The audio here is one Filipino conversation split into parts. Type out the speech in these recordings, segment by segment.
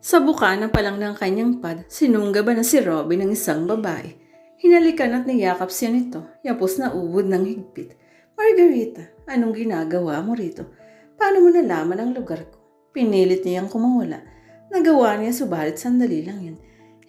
Sa bukana pa lang ng kanyang pad, sinungga ba na si Robin ng isang babae. Hinalikan at niyakap siya nito, yapos na ubod ng higpit. Margarita, anong ginagawa mo rito? Paano mo nalaman ang lugar ko? Pinilit niyang kumawala. Nagawa niya subalit sandali lang yun.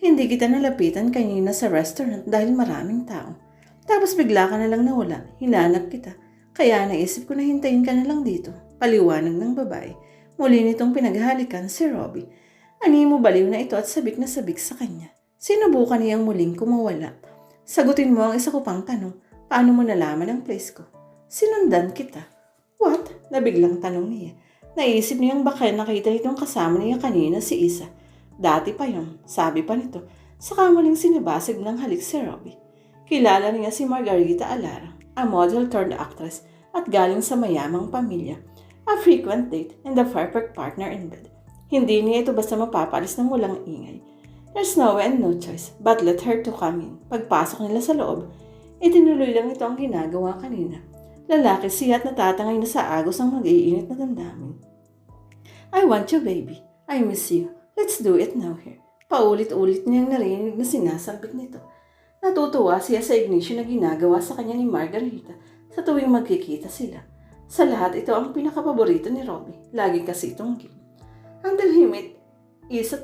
Hindi kita nalapitan kanina sa restaurant dahil maraming tao. Tapos bigla ka na lang nawala, hinanap kita. Kaya naisip ko na hintayin ka na lang dito. Paliwanag ng babae. Muli nitong pinaghalikan si Robbie. Ani mo baliw na ito at sabik na sabik sa kanya. Sinubukan niyang muling kumawala. Sagutin mo ang isa ko pang tanong. Paano mo nalaman ang place ko? Sinundan kita. What? Nabiglang tanong niya. Naisip niyang baka nakita nitong kasama niya kanina si Isa. Dati pa yun, sabi pa nito. Saka muling sinabasig ng halik si Robbie. Kilala niya si Margarita Alara, a model turned actress at galing sa mayamang pamilya. A frequent date and a perfect partner in bed. Hindi niya ito basta mapapalis ng walang ingay. There's no way and no choice but let her to come in. Pagpasok nila sa loob, itinuloy lang ito ang ginagawa kanina. Lalaki siya at natatangay na sa agos ang mag-iinit na damdamin. I want you, baby. I miss you. Let's do it now here. Paulit-ulit niyang narinig na sinasampit nito. Natutuwa siya sa ignition na ginagawa sa kanya ni Margarita sa tuwing magkikita sila. Sa lahat, ito ang pinakapaborito ni Robbie. Lagi kasi itong game. Ang dalhimit is at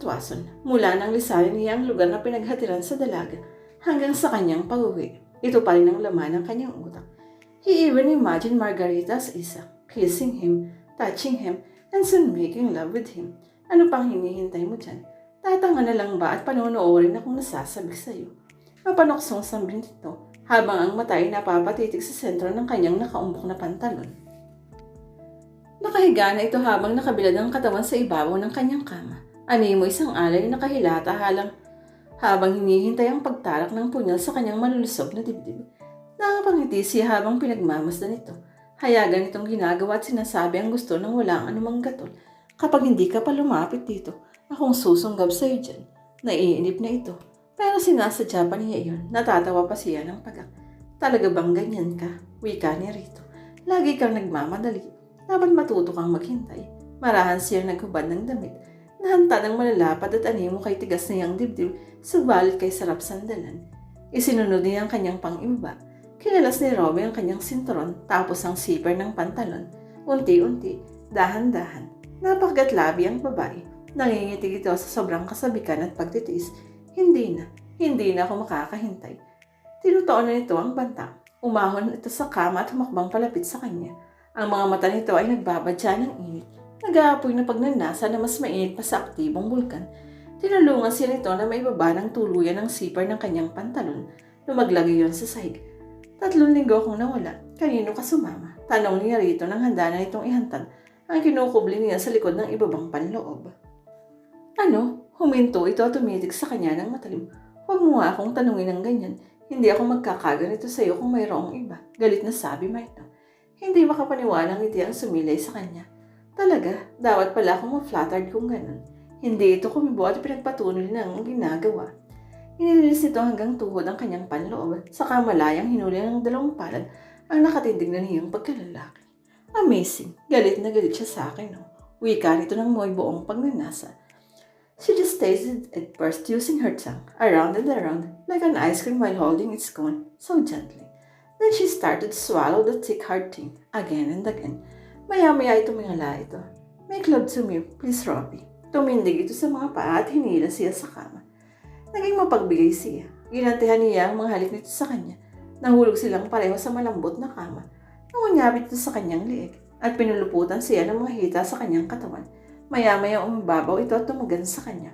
mula nang lisayan niya ang lugar na pinaghatiran sa dalaga hanggang sa kanyang pag-uwi. Ito pa rin ang laman ng kanyang utak. He even imagined Margarita as Isa, kissing him, touching him, and soon making love with him. Ano pang hinihintay mo dyan? Tatanga na lang ba at panonoorin akong nasasabik sa'yo? Mapanoksong sambing nito habang ang mata ay napapatitig sa sentro ng kanyang nakaumbok na pantalon. Nakahiga na ito habang nakabilad ang katawan sa ibabaw ng kanyang kama. Animo isang alay na nakahilata halang habang hinihintay ang pagtarak ng punyal sa kanyang malulusog na dibdib. Nakapangiti siya habang pinagmamasdan ito. Hayagan itong ginagawa at sinasabi ang gusto ng walang anumang gatol. Kapag hindi ka pa lumapit dito, akong susunggab sa iyo dyan. Naiinip na ito. Pero sinasadya pa niya iyon. Natatawa pa siya ng pagak. Talaga bang ganyan ka? Wika niya rito. Lagi kang nagmamadali. Dapat matuto kang maghintay. Marahan siya naghubad ng damit. Nahanta ng malalapad at animo kay tigas niyang dibdib, subalit kay sarap sandalan. Isinunod niya ang kanyang pang-iba. Kinalas ni Robby ang kanyang sinturon tapos ang zipper ng pantalon. Unti-unti, dahan-dahan. Napakatlabi ang babae. Nangingitig ito sa sobrang kasabikan at pagtitiis. Hindi na, hindi na ako makakahintay. Tinutuon na nito ang banta. Umahon ito sa kama at humakbang palapit sa kanya. Ang mga mata nito ay nagbabadya ng init. Nag-aapoy na pagnanasa na mas mainit pa sa aktibong bulkan. Tinulungan siya nito na maibaba ng tuluyan ng zipper ng kanyang pantalon. Lumaglag iyon sa sahig. Tatlong linggo akong nawala. Kanino ka sumama? Tanong niya rito nang handa na itong ihantad ang kinukubli niya sa likod ng ibabang panloob. Ano? Huminto ito at tumitig sa kanya ng matalim. Huwag mo akong tanungin ng ganyan. Hindi ako magkakaganito sa iyo kung mayroong iba. Galit na sabi Marta. Hindi makapaniwalang ngiti ang sumilay sa kanya. Talaga, dapat pala akong ma-flattered kung ganun. Hindi ito kumibo at pinagpatuloy ng ginagawa. Inilis nito hanggang tuhod ang kanyang panloob, saka malayang hinuli ng dalawang palad ang nakatindig na niyang pagkalalaki. Amazing. Galit na galit siya sa akin, no? Wika nito ng mo'y buong pagnanasa. She just tasted it first using her tongue, around and around, like an ice cream while holding its cone, so gently. Then she started to swallow the thick hard thing, again and again. Maya-maya ay tumingala ito. Make love to me, please, Robbie. Tumindig ito sa mga paa at hinila siya sa kama. Naging mapagbigay siya. Ginantihan niya ang mga halik nito sa kanya. Nahulog silang pareho sa malambot na kama. Nangunyabit ito sa kanyang liig at pinuluputan siya ng mga hita sa kanyang katawan. Maya-maya umababaw ito at tumagan sa kanya.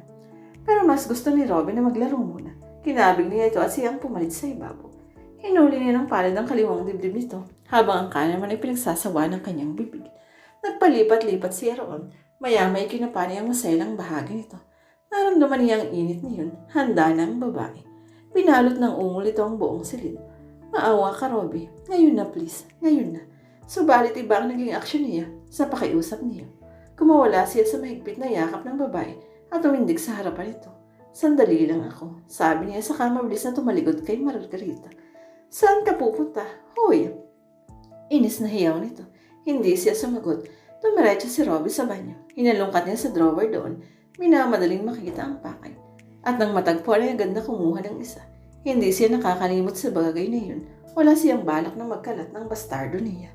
Pero mas gusto ni Robin na maglaro muna. Kinabig niya ito at siyang pumalit sa ibabaw. Hinuli niya ng palad ang kaliwang dibdib nito, habang ang kanan naman ay pinagsasawa ng kanyang bibig. Nagpalipat-lipat siya roon, maya-may kinapa niya ang maselang bahagi nito. Naramdaman niya ang init niyon, handa na ang babae. Pinalot ng ungol ito ang buong silid. Maawa ka, Robby. Ngayon na, please. Ngayon na. Subalit iba ang naging aksyon niya sa pakiusap niya. Kumawala siya sa mahigpit na yakap ng babae at tumindig sa harapan nito. Sandali lang ako, sabi niya sa mabilis na tumalikod kay Margarita. Saan ka pupunta? Hoy! Inis na hiyaw nito. Hindi siya sumagot. Tumiretso si Robby sa banyo. Hinalungkat niya sa drawer doon. minamadaling makita ang pakay. At nang matagpuan ay agad na kumuha ng isa. Hindi siya nakakalimot sa bagay na yun. Wala siyang balak na magkalat ng bastardo niya.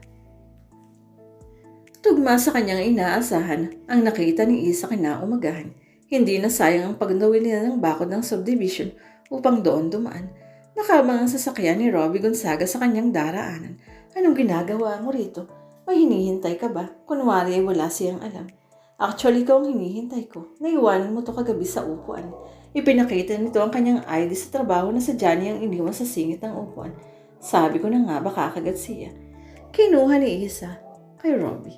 Tugma sa kanyang inaasahan ang nakita ni Isa kinaumagahan. Hindi na sayang ang pagdawin nila ng bakod ng subdivision upang doon dumaan. Nakamang ang sasakyan ni Robbie Gonzaga sa kanyang daraanan. Anong ginagawa mo rito? May hinihintay ka ba? Kunwari ay wala siyang alam. Actually, ikaw ang hinihintay ko. Naiwanan mo to kagabi sa upuan. Ipinakita nito ang kanyang ID sa trabaho na sa Johnny ang iniwan sa singit ng upuan. Sabi ko na nga baka kagat siya. Kinuha ni Isa kay Robbie.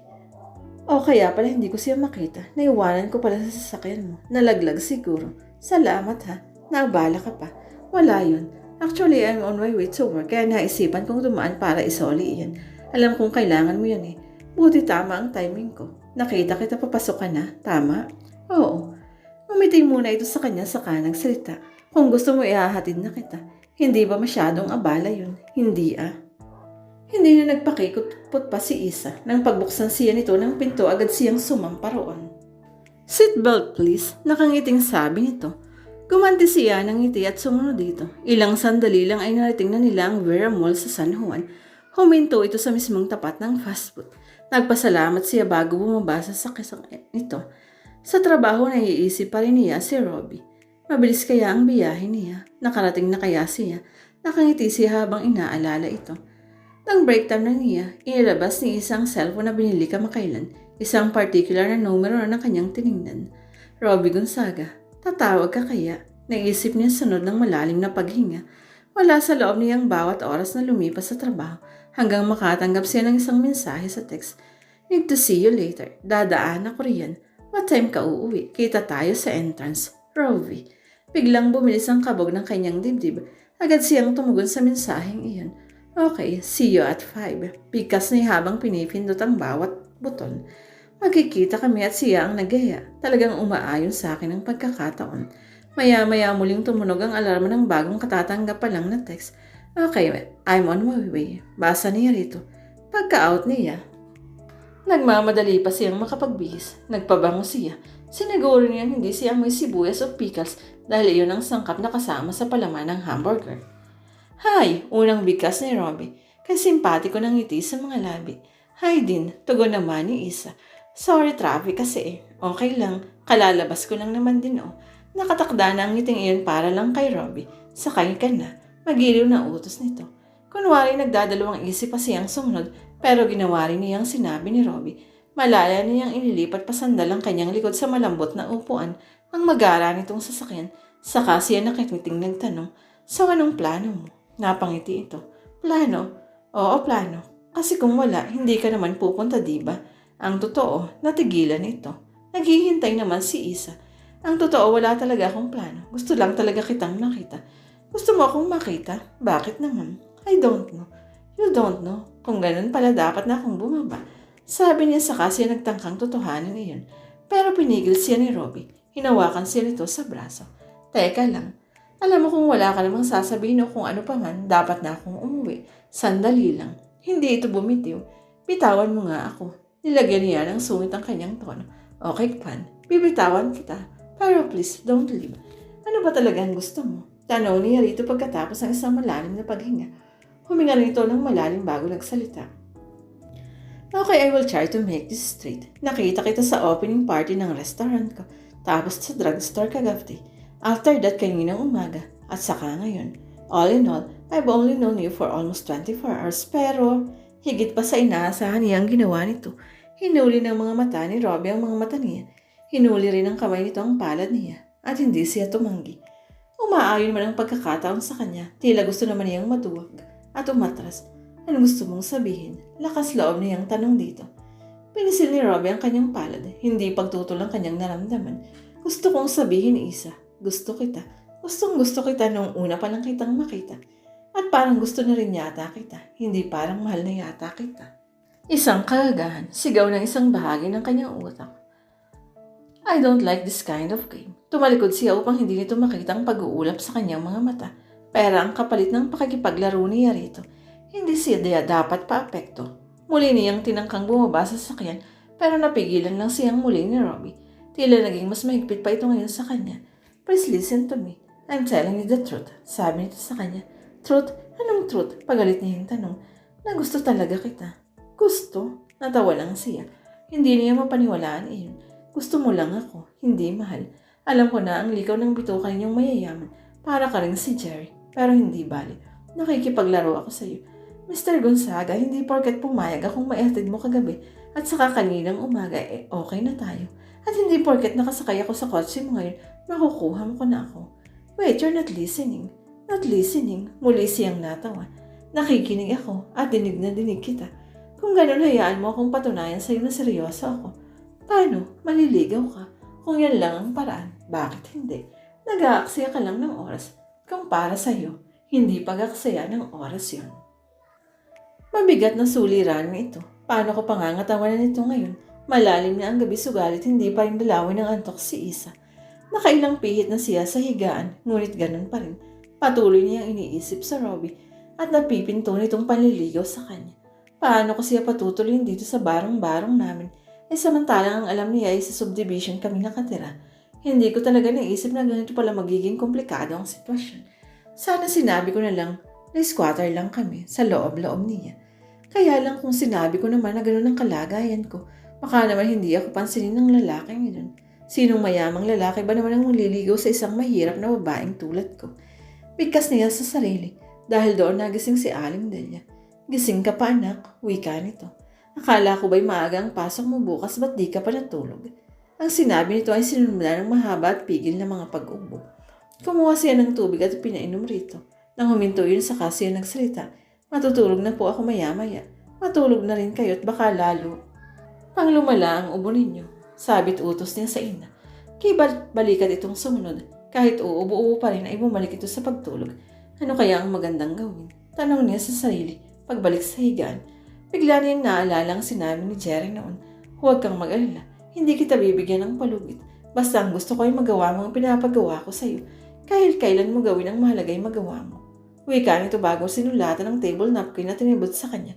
O kaya pala hindi ko siya makita. Naiwanan ko pala sa sasakyan mo. Nalaglag siguro. Salamat ha. Naabala ka pa. Wala yun. Actually, I'm on my way to work kaya naisipan kong dumaan para isoli iyan. Alam kong kailangan mo yan eh. Buti tama ang timing ko. Nakita kita papasok ka na. Tama? Oo. Umiti muna ito sa kanya saka nagsalita. Kung gusto mo ihahatid na kita. Hindi ba masyadong abala yun? Hindi ah. Hindi na nagpakikot pa si Isa. Nang pagbuksan siya nito ng pinto, agad siyang sumampa roon. Seatbelt please, nakangiting sabi nito. Gumanti siya ng ngiti at sumunod dito. Ilang sandali lang ay narating na nila ang Vera Mall sa San Juan. Huminto ito sa mismong tapat ng fast food. Nagpasalamat siya bago bumaba sa sakisang nito. Sa trabaho naiisip pa rin niya si Robbie. Mabilis kaya ang biyahe niya. Nakarating na kaya siya. Nakangiti siya habang inaalala ito. Nang break time na niya, inilabas ni isang cellphone na binili kamakailan, isang particular na numero na kanyang tiningnan. Robbie Gonzaga, tatawag ka kaya? Naisip niya sunod ng malalim na paghinga. Wala sa loob niyang bawat oras na lumipas sa trabaho hanggang makatanggap siya ng isang mensahe sa text. Need to see you later. Dadaan ako riyan. What time ka uuwi? Kita tayo sa entrance. Robbie. Biglang bumilis ang kabog ng kanyang dibdib. Agad siyang tumugon sa mensaheng iyon. Okay, see you at 5. Pikas ni habang pinipindot ang bawat buton. Magkikita kami at siya ang nagaya. Talagang umaayon sa akin ang pagkakataon. Maya-maya muling tumunog ang alarma ng bagong katatanggap pa lang na text. Okay, I'm on my way. Basa niya rito. Pagka-out niya. Nagmamadali pa siyang makapagbihis. Nagpabango siya. Siniguro niyang hindi siya may sibuyas o pickles dahil iyon ang sangkap na kasama sa palaman ng hamburger. Hi! Unang bigkas ni Robbie. Kay simpatiko ng ngiti sa mga labi. Hi din, tugon naman ni Isa. Sorry traffic kasi. Okay lang, kalalabas ko lang naman din oh. Nakatakda na ang ngiting iyon para lang kay Robbie. Sakay ka na. Magiliw na utos nito. Kunwari nagdadalawang isip pa siyang sumunod pero ginawa rin niyang sinabi ni Robbie. Malaya niyang inilipat pa sandal ang kanyang likod sa malambot na upuan ang magara nitong sasakyan. Saka siya nakikiting nagtanong, So anong plano mo? Napangiti ito. Plano? Oo, plano. Kasi kung wala, hindi ka naman pupunta, di ba? Ang totoo, natigilan ito. Naghihintay naman si Isa. Ang totoo, wala talaga akong plano. Gusto lang talaga kitang nakita. Gusto mo akong makita? Bakit naman? I don't know. You don't know. Kung ganun pala, dapat na akong bumaba. Sabi niya sa kasi nagtangkang totohanan iyon. Pero pinigil siya ni Robbie. Hinawakan siya nito sa braso. Teka lang. Alam mo kung wala ka namang sasabihin o kung ano pa man, dapat na akong umuwi. Sandali lang. Hindi ito bumitiw. Bitawan mo nga ako. Nilagyan niya ng sungit ang kanyang tono. Okay, Pan. Bibitawan kita. Pero please, don't leave. Ano ba talaga ang gusto mo? Tanong niya rito pagkatapos ng isang malalim na paghinga. Huminga rin ito ng malalim bago nagsalita. Okay, I will try to make this straight. Nakita kita sa opening party ng restaurant ko. Tapos sa drugstore kagabi. After that, kaninang umaga. At saka ngayon. All in all, I've only known you for almost 24 hours. Pero, higit pa sa inaasahan niya ang ginawa nito. Hinuli ng mga mata ni Robbie ang mga mata niya. Hinuli rin ng kamay nito ang palad niya. At hindi siya tumanggi. Umaayon man ang pagkakataon sa kanya. Tila gusto naman niyang maduwag at umatras. Ano gusto mong sabihin? Lakas loob niyang tanong dito. Pinisil ni Robbie ang kanyang palad. Hindi pagtutol ang kanyang naramdaman. Gusto kong sabihin, Isa. Gusto kita. Gustong gusto kita nung una pa lang kitang makita. At parang gusto na rin yata kita. Hindi parang mahal na yata kita. Isang kagagahan. Sigaw ng isang bahagi ng kanyang utak. I don't like this kind of game. Tumalikod siya upang hindi nito makita ang pag-uulap sa kanyang mga mata. Pero ang kapalit ng pakikipaglaro niya rito, hindi siya dapat paapekto. Muli niyang tinangkang bumaba sa sakyan pero napigilan lang siyang muli ni Robbie. Tila naging mas mahigpit pa ito ngayon sa kanya. Please listen to me. I'm telling you the truth. Sabi nito sa kanya. Truth? Anong truth? Pagalit niya yung tanong. Na gusto talaga kita. Gusto? Natawa lang siya. Hindi niya mapaniwalaan iyon. Gusto mo lang ako. Hindi mahal. Alam ko na ang likaw ng bitukan niyong mayayaman. Para ka rin si Jerry. Pero hindi bali. Nakikipaglaro ako sa iyo. Mr. Gonzaga, hindi porket pumayag akong maihatid mo kagabi at saka kaninang umaga, eh okay na tayo. At hindi porket nakasakay ako sa kotse mo ngayon, makukuha mo ko na ako. Wait, you're not listening. Not listening. Muli siyang natawa. Nakikinig ako at dinig na dinig kita. Kung ganun, hayaan mo akong patunayan sa'yo na seryoso ako. Paano? Maliligaw ka. Kung yan lang ang paraan, bakit hindi? Nag-aaksaya ka lang ng oras. Kung para sa'yo, hindi pag-aksaya ng oras yon. Mabigat na suliranin ito. Paano ko pangangatawanan ito ngayon? Malalim na ang gabi sugalit hindi pa rin dalawin ng antok si Isa. Nakailang pihit na siya sa higaan, ngunit ganun pa rin. Patuloy niyang iniisip sa Robbie at napipinto nitong panliligaw sa kanya. Paano ko siya patutuloyin dito sa barong-barong namin? Eh samantalang ang alam niya ay sa subdivision kami nakatira. Hindi ko talaga naisip na ganito pala magiging komplikado ang sitwasyon. Sana sinabi ko na lang na squatter lang kami sa loob-loob niya. Kaya lang kung sinabi ko naman na gano'n ang kalagayan ko, baka naman hindi ako pansinin ng lalaking yun. Sinong mayamang lalaki ba naman ang maliligaw sa isang mahirap na babaeng tulad ko? Bigkas niya sa sarili dahil doon nagising si Aling Delia. Gising ka pa anak, wika nito. Akala ko ba'y maaga ang pasok mo bukas ba't di ka pa natulog? Ang sinabi nito ay sinundan ng mahaba at pigil na mga pag-ubo. Kumuha siya ng tubig at pinainom rito. Nang huminto yun sa siya nagsalita, matutulog na po ako maya-maya. Matulog na rin kayo baka lalo. Pang lumala ang ubo ninyo, sabit utos niya sa ina. Kay bal- balikat itong sumunod, kahit uubo-ubo pa rin ay bumalik ito sa pagtulog. Ano kaya ang magandang gawin? Tanong niya sa sarili, pagbalik sa higaan. Bigla niyang naalala ang sinabi ni Jerry noon. Huwag kang mag-alala, hindi kita bibigyan ng palugit. Basta ang gusto ko ay magawa mo ang pinapagawa ko sa iyo. Kahit kailan mo gawin ang mahalaga ay magawa mo. Wika nito bago sinulatan ng table napkin na tinibot sa kanya.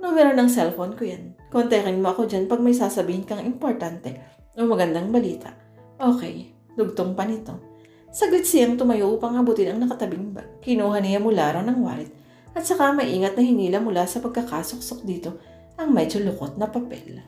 Numero ng cellphone ko yan. Kontakin mo ako dyan pag may sasabihin kang importante o magandang balita. Okay, dugtong pa nito. Saglit siyang tumayo upang abutin ang nakatabing bag. Kinuha niya mula raw ng wallet at saka maingat na hinila mula sa pagkakasuksok dito ang medyo lukot na papel.